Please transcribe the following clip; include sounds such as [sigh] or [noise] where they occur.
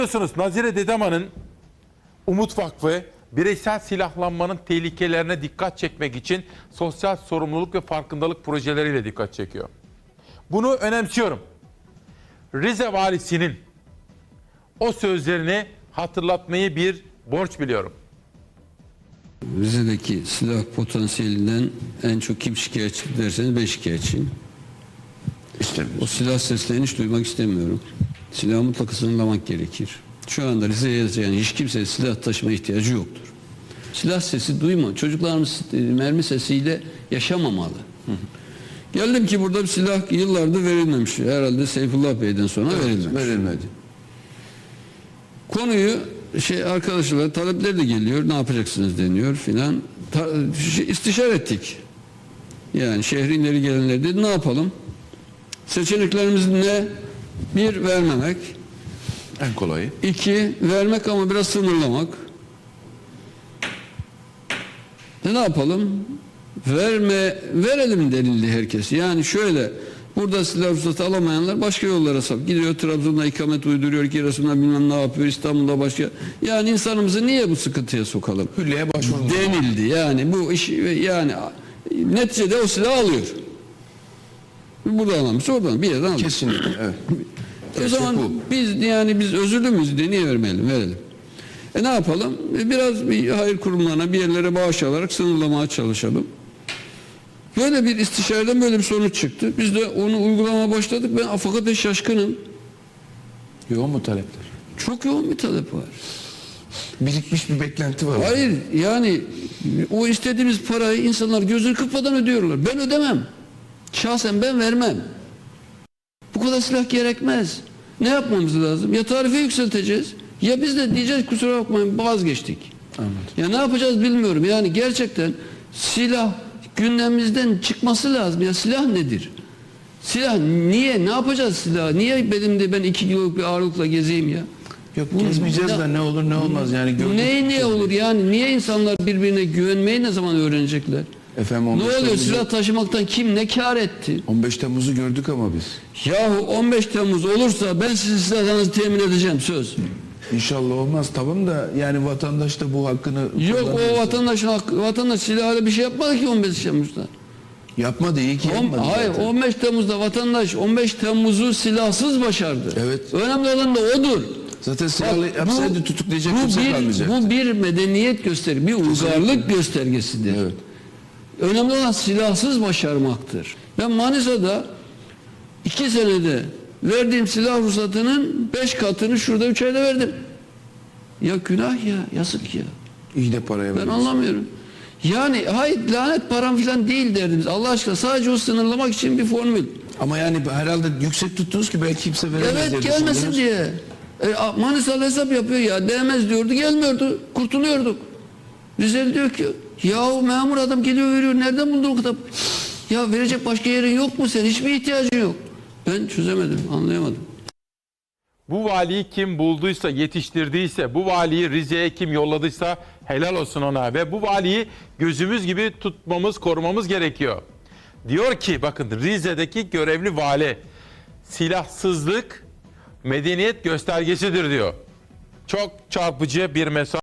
Biliyorsunuz Nazire Dedeman'ın Umut Vakfı bireysel silahlanmanın tehlikelerine dikkat çekmek için sosyal sorumluluk ve farkındalık projeleriyle dikkat çekiyor. Bunu önemsiyorum. Rize valisinin o sözlerini hatırlatmayı bir borç biliyorum. Rize'deki silah potansiyelinden en çok kim şikayetçi derseniz ben şikayetçiyim. O silah seslerini hiç duymak istemiyorum. Silahı mutlaka sınırlamak gerekir. Şu anda Rize'ye yaşayan hiç kimse silah taşıma ihtiyacı yoktur. Silah sesi duyma. Çocuklarımız e, mermi sesiyle yaşamamalı. Geldim ki burada bir silah yıllardır verilmemiş. Herhalde Seyfullah Bey'den sonra verilmemiş. Verilmedi. Konuyu şey arkadaşlar talepler de geliyor. Ne yapacaksınız deniyor filan. Şey, istişare ettik. Yani şehrin ileri gelenleri dedi ne yapalım? Seçeneklerimiz ne? Bir vermemek. En kolayı. İki vermek ama biraz sınırlamak. E ne yapalım? Verme, verelim denildi herkes. Yani şöyle burada silah ruhsatı alamayanlar başka yollara sap. Gidiyor Trabzon'da ikamet uyduruyor, Giresun'da bilmem ne yapıyor, İstanbul'da başka. Yani insanımızı niye bu sıkıntıya sokalım? Hülyeye başvurdu. Denildi. Yani bu iş yani neticede o silahı alıyor. Buradan almış, oradan bir yerden almış. Kesinlikle. Evet. [laughs] O Gerçek zaman bu. biz yani biz özürlü müyüz diye niye vermeyelim verelim. E ne yapalım? E Biraz bir hayır kurumlarına bir yerlere bağış alarak sınırlamaya çalışalım. Böyle bir istişareden böyle bir sonuç çıktı. Biz de onu uygulamaya başladık. Ben fakat şaşkınım. Yoğun mu talepler? Çok yoğun bir talep var. Birikmiş bir beklenti var. Hayır yani o istediğimiz parayı insanlar gözünü kırpmadan ödüyorlar. Ben ödemem. Şahsen ben vermem. Bu kadar silah gerekmez. Ne yapmamız lazım? Ya tarife yükselteceğiz ya biz de diyeceğiz kusura bakmayın vazgeçtik. Anladım. Ya ne yapacağız bilmiyorum. Yani gerçekten silah gündemimizden çıkması lazım. Ya silah nedir? Silah niye? Ne yapacağız silah? Niye benim de ben iki kiloluk bir ağırlıkla gezeyim ya? Yok Bu- gezmeyeceğiz de ne olur ne olmaz yani ne ne olur yani? Niye insanlar birbirine güvenmeyi ne zaman öğrenecekler? Efendim Ne 15 oluyor Temmuz'u- silah taşımaktan kim ne kar etti? 15 Temmuz'u gördük ama biz. Yahu 15 Temmuz olursa ben sizin silahlarınızı temin edeceğim söz. İnşallah olmaz tamam da yani vatandaş da bu hakkını Yok o vatandaşın hakkı, vatandaş silahla bir şey yapmadı ki 15 Temmuz'da. Yapmadı iyi ki On- yapmadı. hayır zaten. 15 Temmuz'da vatandaş 15 Temmuz'u silahsız başardı. Evet. Önemli olan da odur. Zaten silahlı Bak, yapsaydı tutuklayacak bu kimse bir, kalmayacak. bu bir medeniyet gösteri, bir uygarlık göstergesidir. Evet. Önemli olan silahsız başarmaktır. Ben Manisa'da iki senede verdiğim silah ruhsatının beş katını şurada üç ayda verdim. Ya günah ya, yazık ya. İyi de paraya Ben anlamıyorum. Yani hayır lanet param falan değil derdimiz. Allah aşkına sadece o sınırlamak için bir formül. Ama yani herhalde yüksek tuttunuz ki belki kimse veremez diye Evet gelmesin düşündünüz. diye. E, a- Manisa'lı hesap yapıyor ya. Değmez diyordu gelmiyordu. Kurtuluyorduk. Rizeli diyor ki yahu memur adam geliyor veriyor. Nereden buldun o kadar? Ya verecek başka yerin yok mu sen? Hiçbir ihtiyacın yok. Ben çözemedim, anlayamadım. Bu valiyi kim bulduysa, yetiştirdiyse, bu valiyi Rize'ye kim yolladıysa helal olsun ona. Ve bu valiyi gözümüz gibi tutmamız, korumamız gerekiyor. Diyor ki bakın Rize'deki görevli vali silahsızlık medeniyet göstergesidir diyor. Çok çarpıcı bir mesaj.